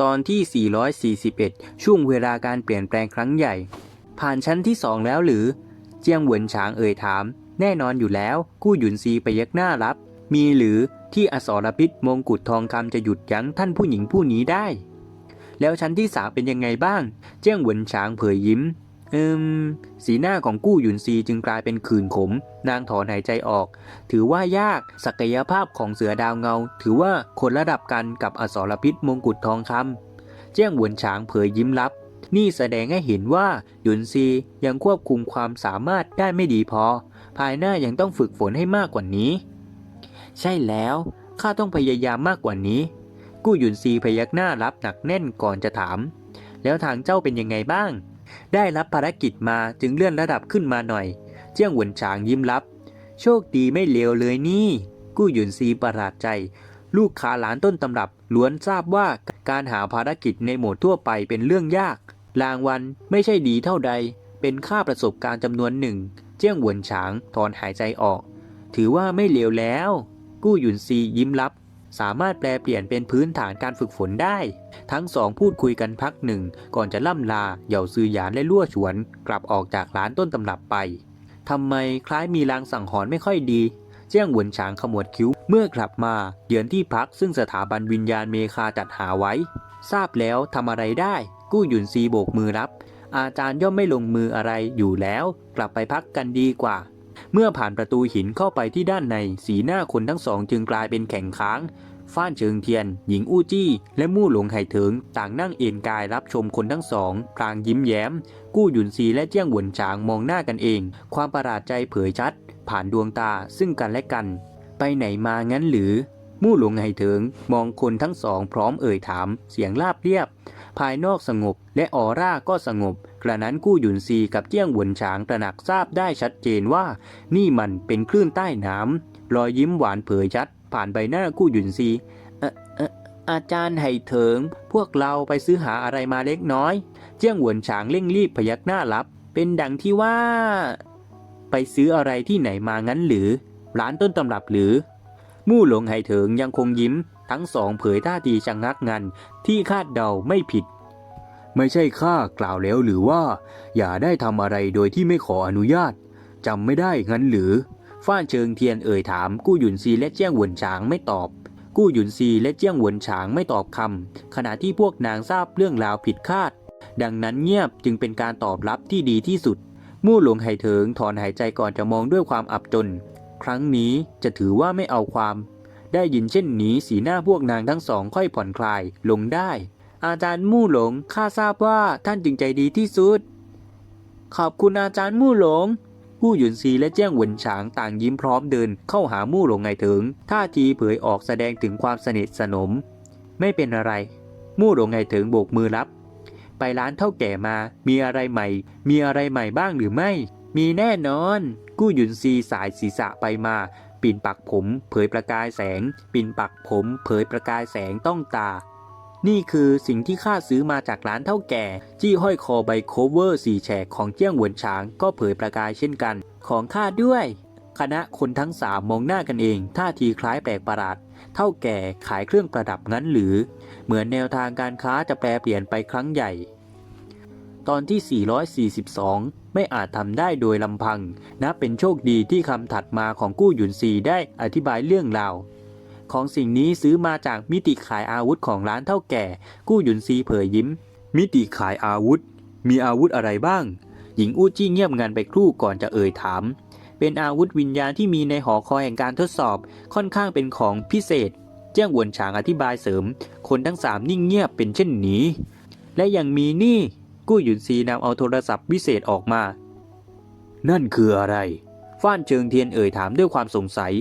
ตอนที่ 441 ช่วงเวลาการเปลี่ยนแปลงครั้งใหญ่ ผ่านชั้นที่สองแล้วหรือ เจียงเหวินฉางเอ่ยถาม แน่นอนอยู่แล้ว กู้หยุนซีไปยักหน้ารับ มีหรือที่อสรพิษมงกุฎทองคำจะหยุดยั้งท่านผู้หญิงผู้นี้ได้ แล้วชั้นที่สามเป็นยังไงบ้าง เจียงเหวินฉางเผยยิ้ม อิมสีหน้าของกู้หยุนซีจึงกลายเป็นขื่นขม นางถอนหายใจออก ถือว่ายากศักยภาพของเสือดาวเงา ถือว่าคนระดับกันกับอสรพิษมงกุฎทองคำเจ้งหวนฉางเผยยิ้มลับ นี่แสดงให้เห็นว่าหยุนซียังควบคุมความสามารถได้ไม่ดีพอ ภายหน้ายังต้องฝึกฝนให้มากกว่านี้ ใช่แล้วข้าต้องพยายามมากกว่านี้ กู้หยุนซีพยักหน้ารับหนักแน่นก่อนจะถาม แล้วทางเจ้าเป็นยังไงบ้าง ได้รับภารกิจมาจึงเลื่อนระดับขึ้นมาหน่อย เจียงหวนฉางยิ้มรับ โชคดีไม่เลวเลยนี่ กู้หยุนซีประหลาดใจ ลูกค้าหลานต้นตำรับ ล้วนทราบว่าการหาภารกิจในโหมดทั่วไปเป็นเรื่องยาก รางวัลไม่ใช่ดีเท่าใด เป็นค่าประสบการณ์จำนวนหนึ่ง เจียงหวนฉางถอนหายใจออก ถือว่าไม่เลวแล้ว กู้หยุนซียิ้มรับ สามารถแปลเปลี่ยนเป็นพื้นฐานการฝึกฝนได้ ทั้งสองพูดคุยกันพักหนึ่ง ก่อนจะล่ำลาเหย่าซือหยานและลั่วฉวน กลับออกจากร้านต้นตำรับไปทำไมคล้ายมีลางสังหอนไม่ค่อยดี เจ้างหวนฉางขมวดคิ้วเมื่อกลับมาเยือนที่พักซึ่งสถาบันวิญญาณเมคาจัดหาไว้ ทราบแล้วทำอะไรได้ กู้หยุนซีโบกมือรับ อาจารย์ย่อมไม่ลงมืออะไรอยู่แล้ว กลับไปพักกันดีกว่า เมื่อผ่านประตูหินเข้าไปที่ด้านในสีหน้าคนทั้งสองจึงกลายเป็นแข็งค้างฟ้านเชิงเทียน หญิงอู้จี้ และมู่หลงไห่เถิง ต่างนั่งเอนกายรับชมคนทั้งสองพลางยิ้มแย้ม กู้หยุนซีและเจี้ยงหวนฉางมองหน้ากันเอง ความประหลาดใจเผยชัด ผ่านดวงตาซึ่งกันและกัน ไปไหนมางั้นหรือ มู่หลงไห่เถิงมองคนทั้งสองพร้อมเอ่ยถาม เสียงราบเรียบ ภายนอกสงบและออร่าก็สงบ กระนั้นกู้หยุนซีกับเจี้ยงหวนฉางตระหนักทราบได้ชัดเจนว่า นี่มันเป็นคลื่นใต้น้ำรอยยิ้มหวานเผยชัด ผ่านใบหน้ากู้หยุนซีเอ่อเอ่ออาจารย์ไห่เถิง พวกเราไปซื้อหาอะไรมาเล็กน้อย เจี้ยงหวนฉางเร่งรีบพยักหน้ารับ เป็นดังที่ว่า ไปซื้ออะไรที่ไหนมางั้นหรือ ร้านต้นตำรับหรือ มู่หลงไห่เถิงยังคงยิ้ม ทั้งสองเผยท่าทีชะงงักงันที่คาดเดาไม่ผิด ไม่ใช่ข้ากล่าวแล้วหรือว่า อย่าได้ทำอะไรโดยที่ไม่ขออนุญาตจำไม่ได้งั้นหรือ ฟ้านเชิงเทียนเอ่ยถาม กู้หยุนซีและเจี้ยงหวนฉางไม่ตอบ กู้หยุนซีและเจี้ยงหวนฉางไม่ตอบคำขณะที่พวกนางทราบเรื่องราวผิดคาด ดังนั้นเงียบจึงเป็นการตอบรับที่ดีที่สุด มู่หลวงไห่เถิงถอนหายใจก่อนจะมองด้วยความอับจน ครั้งนี้จะถือว่าไม่เอาความ ได้ยินเช่นนี้สีหน้าพวกนางทั้งสองค่อยผ่อนคลายลงได้ อาจารย์มู่หลงข้าทราบว่าท่านจึงใจดีที่สุด ขอบคุณอาจารย์มู่หลงกู้หยุนซีและเจี้ยงหวนฉางต่างยิ้มพร้อมเดินเข้าหามู่หลงไงถิงท่าทีเผยออกแสดงถึงความสนิทสนม ไม่เป็นอะไร มู่หลงไงถิงโบกมือรับ ไปร้านเท่าแก่มา มีอะไรใหม่ มีอะไรใหม่บ้างหรือไม่ มีแน่นอน กู้หยุนซีสายศีรษะไปมา ปิ่นปักผม เผยประกายแสง ปิ่นปักผม เผยประกายแสงต้องตา นี่คือสิ่งที่ข้าซื้อมาจากร้านเท่าแก่ จี้ห้อยคอใบโคเวอร์สีแฉกของเจี้ยงหวนฉางก็เผยประกายเช่นกัน ของข้าด้วย คณะคนทั้งสามมองหน้ากันเอง ท่าทีคล้ายแปลกประหลาด เท่าแก่ขายเครื่องประดับงั้นหรือ เหมือนแนวทางการค้าจะแปลเปลี่ยนไปครั้งใหญ่ ตอนที่ 442 ไม่อาจทำได้โดยลำพัง นับเป็นโชคดีที่คำถัดมาของกู้หยุนซีได้อธิบายเรื่องราวของสิ่งนี้ซื้อมาจากมิติขายอาวุธของร้านเท่าแก่ กู้หยุนซีเผยยิ้ม มิติขายอาวุธ มีอาวุธอะไรบ้าง หญิงอู้จี้เงียบงันไปครู่ก่อนจะเอ่ยถาม เป็นอาวุธวิญญาณที่มีในหอคอยแห่งการทดสอบค่อนข้างเป็นของพิเศษ เจ้างวนฉางอธิบายเสริม คนทั้งสามนิ่งเงียบเป็นเช่นนี้ และยังมีนี่ กู้หยุนซีนำเอาโทรศัพท์วิเศษออกมา นั่นคืออะไร ฟ้านเชิงเทียนเอ่ยถามด้วยความสงสัย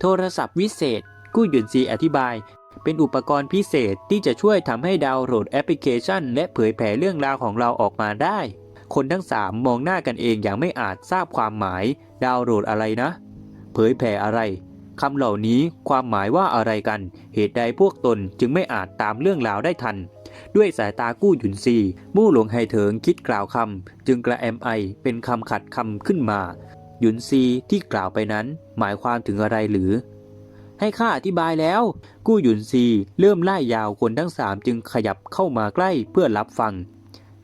โทรศัพท์วิเศษ กู้หยุนซีอธิบาย เป็นอุปกรณ์พิเศษที่จะช่วยทำให้ดาวน์โหลดแอปพลิเคชัน และเผยแผ่เรื่องราวของเราออกมาได้ คนทั้งสามมองหน้ากันเองอย่างไม่อาจทราบความหมาย ดาวน์โหลดอะไรนะ เผยแผ่อะไรคำเหล่านี้ความหมายว่าอะไรกัน เหตุใดพวกตนจึงไม่อาจตามเรื่องราวได้ทัน ด้วยสายตากู้หยุนซี มู่หลวงไฮเถิงคิดกล่าวคำจึงกระแอมไอเป็นคำขัดคำขึ้นมา หยุนซีที่กล่าวไปนั้น หมายความถึงอะไรหรือ ให้ข้าอธิบายแล้ว กู้หยุนซีเริ่มไล่ยาวคนทั้งสามจึงขยับเข้ามาใกล้เพื่อรับฟัง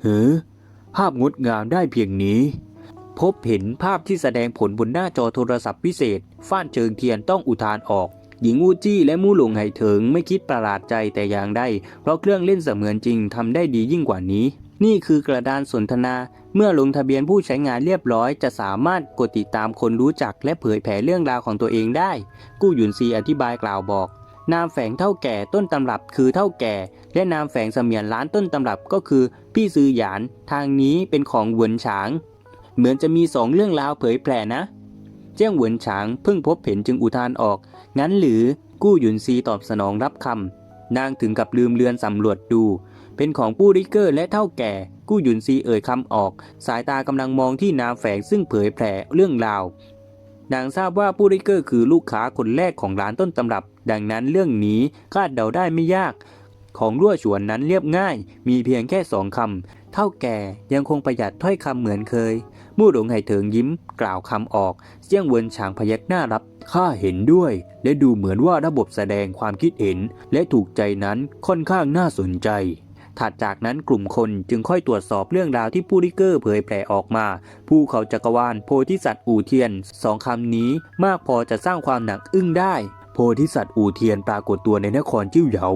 เฮ้อภาพงดงามได้เพียงนี้ พบเห็นภาพที่แสดงผลบนหน้าจอโทรศัพท์พิเศษ ฟ้านเชิงเทียนต้องอุทานออก หญิงอูจี้และมู่หลงไหเถิงไม่คิดประหลาดใจแต่อย่างใดเพราะเครื่องเล่นเสมือนจริงทำได้ดียิ่งกว่านี้ นี่คือกระดานสนทนา เมื่อลงทะเบียนผู้ใช้งานเรียบร้อย จะสามารถกดติดตามคนรู้จักและเผยแผ่เรื่องราวของตัวเองได้ กู้หยุนซีอธิบายกล่าวบอก นามแฝงเท่าแก่ต้นตำรับคือเท่าแก่ และนามแฝงเสมียนล้านต้นตำรับก็คือ พี่ซือหยาน ทางนี้เป็นของหวนฉาง เหมือนจะมีสองเรื่องราวเผยแผ่นะ เจ้าเหวินฉางเพิ่งพบเห็นจึงอุทานออก งั้นหรือกู้หยุนซีตอบสนองรับคำนางถึงกับลืมเลือนสำรวจดู เป็นของปู้ริเกอร์และเท่าแก่ กู้หยุนซีเอ่ยคำออก สายตากำลังมองที่นามแฝงซึ่งเผยแผ่เรื่องราวนางทราบว่าปู้ริเกอร์คือลูกค้าคนแรกของร้านต้นตำรับ ดังนั้นเรื่องนี้คาดเดาได้ไม่ยาก ของรั่วฉวนนั้นเรียบง่าย มีเพียงแค่สองคำเท่าแก่ยังคงประหยัดถ้อยคำเหมือนเคย มู่หลงไห่เถิงยิ้มกล่าวคำออกเสี่ยงเวินฉางพยักหน้ารับข้าเห็นด้วย และดูเหมือนว่าระบบแสดงความคิดเห็น และถูกใจนั้นค่อนข้างน่าสนใจถัดจากนั้นกลุ่มคนจึงค่อยตรวจสอบเรื่องราวที่ผู้ริเกอร์เผยแผ่ออกมาภูเขาจักรวาลโพธิสัตว์อู่เทียนสองคำนี้มากพอจะสร้างความหนักอึ้งได้ โพธิสัตว์อู่เทียนปรากฏตัวในนครจิ้วเหยา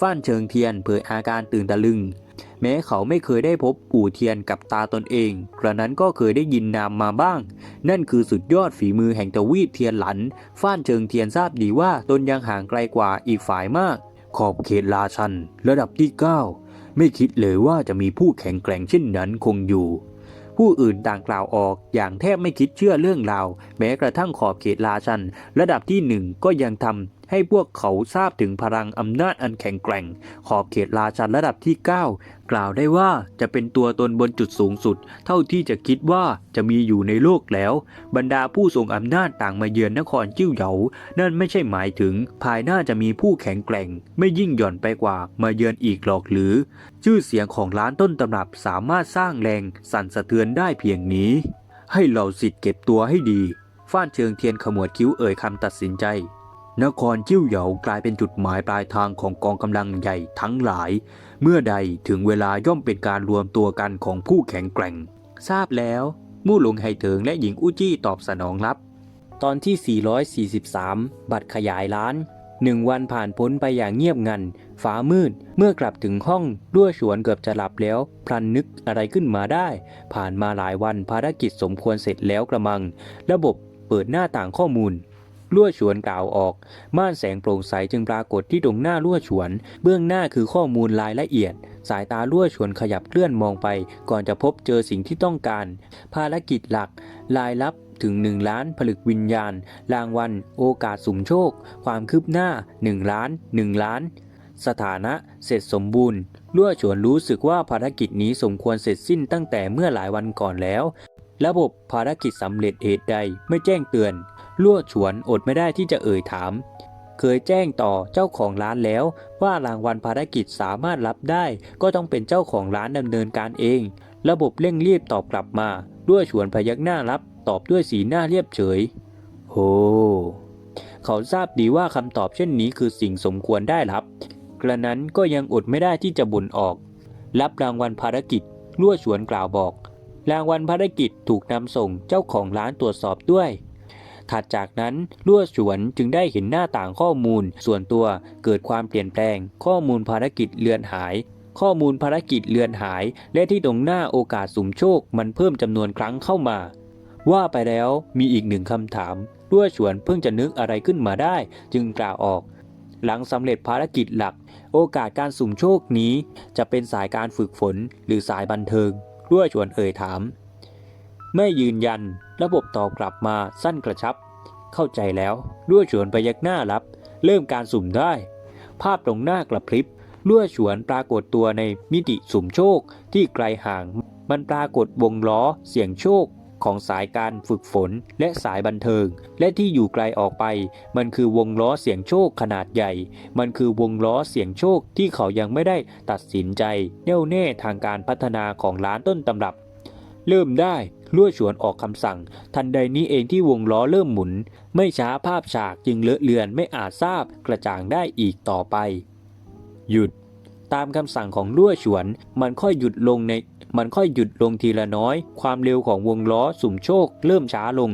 ฟ้านเชิงเทียนเผยอาการตื่นตะลึง แม้เขาไม่เคยได้พบอู่เทียนกับตาตนเอง กระนั้นก็เคยได้ยินนามมาบ้าง นั่นคือสุดยอดฝีมือแห่งทวีปเทียนหลัน ฟ้านเชิงเทียนทราบดีว่าตนยังห่างไกลกว่าอีกฝ่ายมาก ขอบเขตราชัน ระดับที่ 9 ไม่คิดเลยว่าจะมีผู้แข็งแกร่งเช่นนั้นคงอยู่ ผู้อื่นต่างกล่าวออกอย่างแทบไม่คิดเชื่อเรื่องราว แม้กระทั่งขอบเขตราชัน ระดับที่หนึ่งก็ยังทำ ให้พวกเขาทราบถึงพลังอำนาจอันแข็งแกร่ง ขอบเขตราชันระดับที่ 9 กล่าวได้ว่าจะเป็นตัวตนบนจุดสูงสุด เท่าที่จะคิดว่าจะมีอยู่ในโลกแล้ว บรรดาผู้ทรงอำนาจต่างมาเยือนนครจิ้วเหยา นั่นไม่ใช่หมายถึง ภายหน้าจะมีผู้แข็งแกร่ง ไม่ยิ่งหย่อนไปกว่ามาเยือนอีกหรอกหรือ ชื่อเสียงของร้านต้นตำรับสามารถสร้างแรงสั่นสะเทือนได้เพียงนี้ ให้เราสิทธิ์เก็บตัวให้ดีฟ้านเชิงเทียนขมวดคิ้วเอ่ยคำตัดสินใจ นครจิ้วเหยากลายเป็นจุดหมายปลายทางของกองกำลังใหญ่ทั้งหลาย เมื่อใดถึงเวลาย่อมเป็นการรวมตัวกันของผู้แข็งแกร่ง ทราบแล้วมู่หลงไหเถิงและหญิงอู้จี้ตอบสนองรับ ตอนที่ 443 บัตรขยายล้านหนึ่งวันผ่านพ้นไปอย่างเงียบงันฟ้ามืด เมื่อกลับถึงห้องด้วชวนเกือบจะหลับแล้ว พลันนึกอะไรขึ้นมาได้ ผ่านมาหลายวันภารกิจสมควรเสร็จแล้วกระมัง ระบบเปิดหน้าต่างข้อมูล ลั่วฉวนกล่าวออก ม่านแสงโปร่งใสจึงปรากฏที่ตรงหน้าลั่วฉวน เบื้องหน้าคือข้อมูลรายละเอียด สายตาลั่วฉวนขยับเคลื่อนมองไป ก่อนจะพบเจอสิ่งที่ต้องการ ภารกิจหลัก รายลับถึง 1 ล้านผลึกวิญญาณ รางวัล โอกาสสุ่มโชค ความคืบหน้า 1 ล้าน 1 ล้าน สถานะเสร็จสมบูรณ์ลั่วฉวนรู้สึกว่าภารกิจนี้สมควรเสร็จสิ้นตั้งแต่เมื่อหลายวันก่อนแล้ว ระบบภารกิจสำเร็จเหตุใดไม่แจ้งเตือน ลั่วฉวนอดไม่ได้ที่จะเอ่ยถาม เคยแจ้งต่อเจ้าของร้านแล้ว ว่ารางวัลภารกิจสามารถรับได้ ก็ต้องเป็นเจ้าของร้านดำเนินการเอง ระบบเร่งรีบตอบกลับมาลั่วฉวนพยักหน้ารับ ตอบด้วยสีหน้าเรียบเฉย โห เขาทราบดีว่าคำตอบเช่นนี้คือสิ่งสมควรได้รับ กระนั้นก็ยังอดไม่ได้ที่จะบ่นออก รับรางวัลภารกิจลั่วฉวนกล่าวบอกรางวัลภารกิจถูกนำส่งเจ้าของร้านตรวจสอบด้วย ถัดจากนั้นลั่วฉวนจึงได้เห็นหน้าต่างข้อมูล ส่วนตัวเกิดความเปลี่ยนแปลง ข้อมูลภารกิจเลือนหาย ข้อมูลภารกิจเลือนหาย และที่ตรงหน้าโอกาสสุ่มโชค มันเพิ่มจำนวนครั้งเข้ามา ว่าไปแล้วมีอีกหนึ่งคำถามลั่วฉวนเพิ่งจะนึกอะไรขึ้นมาได้ จึงกล่าวออก หลังสำเร็จภารกิจหลัก โอกาสการสุ่มโชคนี้ จะเป็นสายการฝึกฝน หรือสายบันเทิงลั่วฉวนเอ่ยถาม ไม่ยืนยัน ระบบตอบกลับมาสั้นกระชับ เข้าใจแล้วลั่วฉวนไปยักหน้ารับ เริ่มการสุ่มได้ ภาพตรงหน้ากระพริบลั่วฉวนปรากฏตัวในมิติสุ่มโชคที่ไกลห่าง มันปรากฏวงล้อเสียงโชคของสายการฝึกฝนและสายบันเทิง และที่อยู่ไกลออกไป มันคือวงล้อเสียงโชคขนาดใหญ่ มันคือวงล้อเสียงโชคที่เขายังไม่ได้ตัดสินใจ แน่วแน่ทางการพัฒนาของร้านต้นตำรับ เริ่มได้ลั่วฉวนออกคำสั่ง ทันใดนี้เองที่วงล้อเริ่มหมุน ไม่ช้าภาพฉากจึงเลอะเลือนไม่อาจทราบกระจ่างได้อีกต่อไป หยุด ตามคำสั่งของลั่วฉวน มันค่อยหยุดลงในมันค่อยหยุดลงทีละน้อย ความเร็วของวงล้อสุ่มโชค เริ่มช้าลง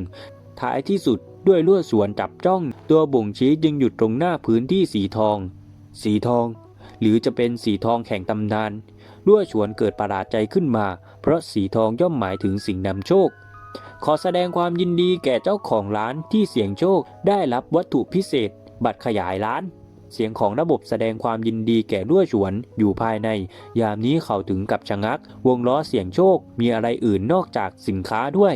ท้ายที่สุดด้วยลั่วสวนจับจ้อง ตัวบ่งชี้จึงหยุดตรงหน้าพื้นที่สีทอง สีทอง หรือจะเป็นสีทองแข่งตำนาน ลั่วฉวนเกิดประหลาดใจขึ้นมา เพราะสีทองย่อมหมายถึงสิ่งนำโชค ขอแสดงความยินดีแก่เจ้าของร้านที่เสี่ยงโชคได้รับวัตถุพิเศษ บัตรขยายร้าน เสียงของระบบแสดงความยินดีแก่ลั่วฉวนอยู่ภายใน ยามนี้เขาถึงกับชะงัก วงล้อเสียงโชคมีอะไรอื่นนอกจากสินค้าด้วย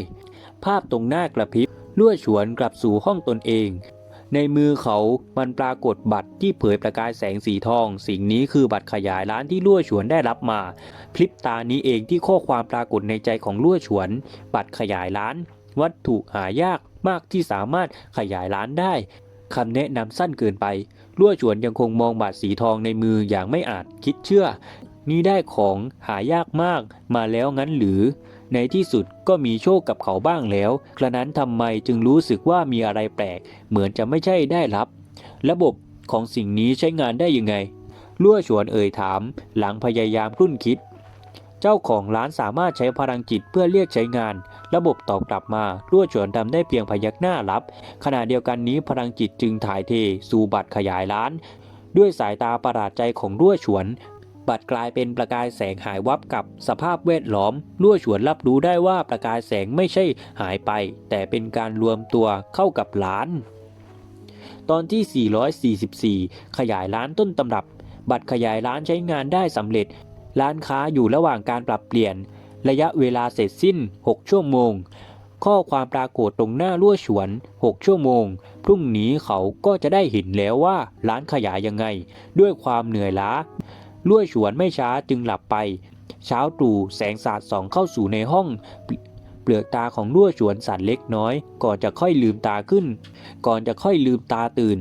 ภาพตรงหน้ากระพริบลั่วฉวนกลับสู่ห้องตนเอง ในมือเขามันปรากฏบัตรที่เผยประกายแสงสีทอง สิ่งนี้คือบัตรขยายร้านที่ลั่วฉวนได้รับมา พลิบตานี้เองที่ข้อความปรากฏในใจของลั่วฉวน บัตรขยายร้าน วัตถุหายากมากที่สามารถขยายร้านได้คำแนะนำสั้นเกินไปลั่วฉวนยังคงมองบัตรสีทองในมืออย่างไม่อาจคิดเชื่อ นี่ได้ของหายากมากมาแล้วงั้นหรือ ในที่สุดก็มีโชคกับเขาบ้างแล้ว กระนั้นทำไมจึงรู้สึกว่ามีอะไรแปลก เหมือนจะไม่ใช่ได้รับ ระบบของสิ่งนี้ใช้งานได้ยังไงลั่วฉวนเอ่ยถาม หลังพยายามครุ่นคิด เจ้าของร้านสามารถใช้พลังจิตเพื่อเรียกใช้งาน ระบบตอบกลับมาลั่วฉวนทำได้เพียงพยักหน้ารับ ขณะเดียวกันนี้พลังจิตจึงถ่ายเทสู่บัตรขยายร้านด้วยสายตาประหลาดใจของลั่วฉวน บัตรกลายเป็นประกายแสงหายวับกับสภาพแวดล้อมลั่วฉวนรับรู้ได้ว่าประกายแสงไม่ใช่หายไป แต่เป็นการรวมตัวเข้ากับร้าน ตอนที่ 444 ขยายร้านต้นตำรับ บัตรขยายร้านใช้งานได้สำเร็จ ร้านค้าอยู่ระหว่างการปรับเปลี่ยน ระยะเวลาเสร็จสิ้น 6 ชั่วโมง ข้อความปรากฏตรงหน้าลั่วฉวน 6 ชั่วโมง พรุ่งนี้เขาก็จะได้เห็นแล้วว่าร้านขยายยังไง ด้วยความเหนื่อยล้า ลั่วฉวนไม่ช้าจึงหลับไป เช้าตรู่แสงสาดส่องเข้าสู่ในห้อง เปลือกตาของลั่วฉวนสั่นเล็กน้อย ก่อนจะค่อยลืมตาขึ้น ก่อนจะค่อยลืมตาตื่น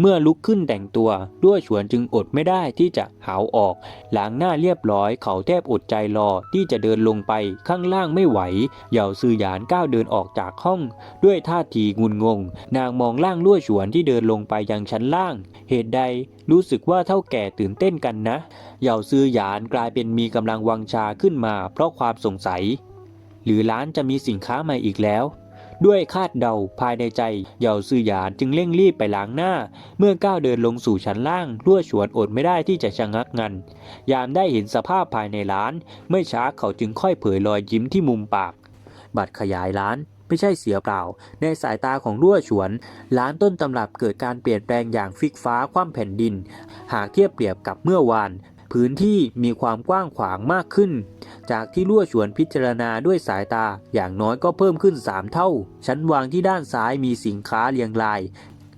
เมื่อลุกขึ้นแต่งตัวลั่วฉวนจึงอดไม่ได้ที่จะหาวออกล้างหน้าเรียบร้อย เขาแทบอดใจรอที่จะเดินลงไปข้างล่างไม่ไหวเหย่าซือหยานก้าวเดินออกจากห้อง ด้วยท่าทีงุนงง นางมองล่างลั่วฉวนที่เดินลงไปยังชั้นล่าง เหตุใดรู้สึกว่าเท่าแก่ตื่นเต้นกันนะเหย่าซือหยานกลายเป็นมีกำลังวังชาขึ้นมา เพราะความสงสัย หรือร้านจะมีสินค้าใหม่อีกแล้ว ด้วยคาดเดาภายในใจเหย่าซือหยานจึงเร่งรีบไปล้างหน้า เมื่อก้าวเดินลงสู่ชั้นล่างลั่วฉวนอดไม่ได้ที่จะชะงักงัน ยามได้เห็นสภาพภายในร้าน ไม่ช้าเขาจึงค่อยเผยรอยยิ้มที่มุมปาก บัตรขยายร้านไม่ใช่เสียเปล่า ในสายตาของลั่วฉวน ร้านต้นตำรับเกิดการเปลี่ยนแปลงอย่างฟิกฟ้าคว่ำแผ่นดิน หากเทียบเปรียบกับเมื่อวาน พื้นที่มีความกว้างขวางมากขึ้น จากที่ลั่วชวนพิจารณาด้วยสายตาอย่างน้อยก็เพิ่มขึ้น 3 เท่า ชั้นวางที่ด้านซ้ายมีสินค้าเรียงราย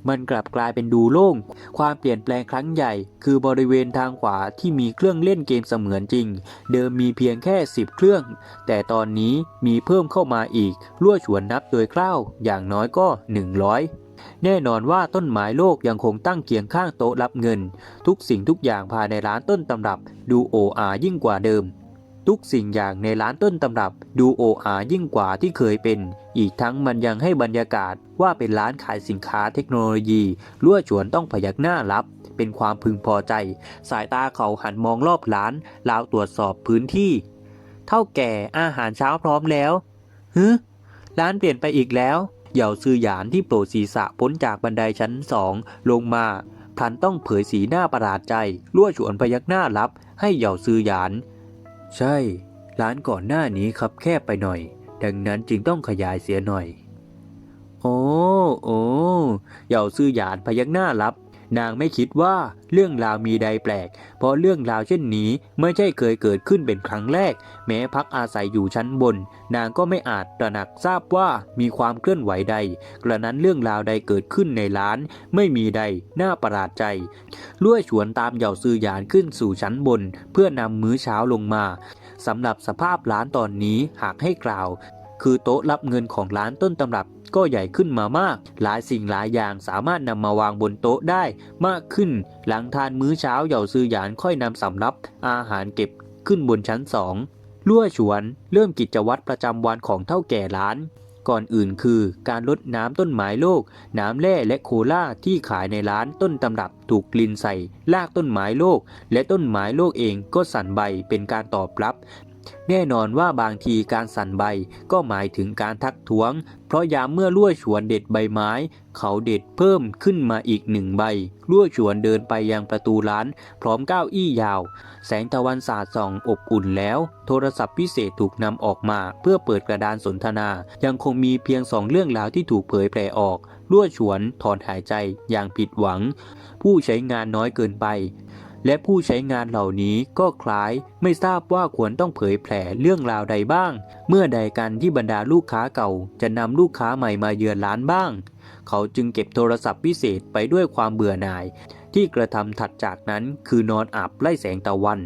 มันกลับกลายเป็นดูโล่ง ความเปลี่ยนแปลงครั้งใหญ่ คือบริเวณทางขวาที่มีเครื่องเล่นเกมเสมือนจริง เดิมมีเพียงแค่ 10 เครื่อง แต่ตอนนี้มีเพิ่มเข้ามาอีกลั่วฉวนนับโดยคร่าวอย่างน้อยก็ 100แน่นอนว่าต้นไม้โลกยังคงตั้งเคียงข้างโต๊ะรับเงิน ทุกสิ่งทุกอย่างภายในร้านต้นตำรับ ดูโออายิ่งกว่าเดิม ทุกสิ่งอย่างในร้านต้นตำรับ ดูโออายิ่งกว่าที่เคยเป็น อีกทั้งมันยังให้บรรยากาศว่าเป็นร้านขายสินค้าเทคโนโลยีลั่วฉวนต้องพยักหน้ารับ เป็นความพึงพอใจ สายตาเขาหันมองรอบร้านราวตรวจสอบพื้นที่ เท่าแก่อาหารเช้าพร้อมแล้วฮึร้านเปลี่ยนไปอีกแล้วเหย่าซือหยานที่โปรดศีรษะพ้นจากบันไดชั้นสองลงมาพลันต้องเผยสีหน้าประหลาดใจลั่วฉวนพยักหน้ารับ ให้เหย่าซือหยาน ใช่ ร้านก่อนหน้านี้คับแคบไปหน่อย ดังนั้นจึงต้องขยายเสียหน่อย โอ้ โอ้เหย่าซื่อหยานพยักหน้ารับ นางไม่คิดว่าเรื่องราวมีใดแปลก เพราะเรื่องราวเช่นนี้ไม่ใช่เคยเกิดขึ้นเป็นครั้งแรก แม้พักอาศัยอยู่ชั้นบน นางก็ไม่อาจตระหนักทราบว่ามีความเคลื่อนไหวใด กระนั้นเรื่องราวใดเกิดขึ้นในร้าน ไม่มีใดน่าประหลาดใจลั่วฉวนตามเหย่าซือหยานขึ้นสู่ชั้นบน เพื่อนำมื้อเช้าลงมาสำหรับสภาพร้านตอนนี้หากให้กล่าว คือโต๊ะรับเงินของร้านต้นตำรับ ก็ใหญ่ขึ้นมามาก หลายสิ่งหลายอย่างสามารถนำมาวางบนโต๊ะได้มากขึ้น หลังทานมื้อเช้าเหย่าซือหยานค่อยนำสำรับอาหารเก็บขึ้นบนชั้นสองลั่วฉวนเริ่มกิจวัตรประจำวันของเท่าแก่ร้าน ก่อนอื่นคือการลดน้ำต้นไม้โลก น้ำแร่และโคลาที่ขายในร้านต้นตำรับถูกกลินใส่ลากต้นไม้โลก และต้นไม้โลกเองก็สั่นใบเป็นการตอบรับ แน่นอนว่าบางทีการสั่นใบก็หมายถึงการทักท้วง เพราะยามเมื่อลั่วฉวนเด็ดใบไม้ เขาเด็ดเพิ่มขึ้นมาอีกหนึ่งใบลั่วฉวนเดินไปยังประตูร้าน พร้อมก้าวอี้ยาว แสงตะวันสาดส่องอบอุ่นแล้ว โทรศัพท์พิเศษถูกนำออกมา เพื่อเปิดกระดานสนทนา ยังคงมีเพียงสองเรื่องราวที่ถูกเผยแพร่ออกลั่วฉวนถอนหายใจอย่างผิดหวัง ผู้ใช้งานน้อยเกินไป และผู้ใช้งานเหล่านี้ก็คล้ายไม่ทราบว่าควรต้องเผยแผ่เรื่องราวใดบ้าง เมื่อใดกันที่บรรดาลูกค้าเก่า จะนำลูกค้าใหม่มาเยือนร้านบ้าง เขาจึงเก็บโทรศัพท์พิเศษไปด้วยความเบื่อหน่าย ที่กระทำถัดจากนั้นคือนอนอาบไล่แสงตะวัน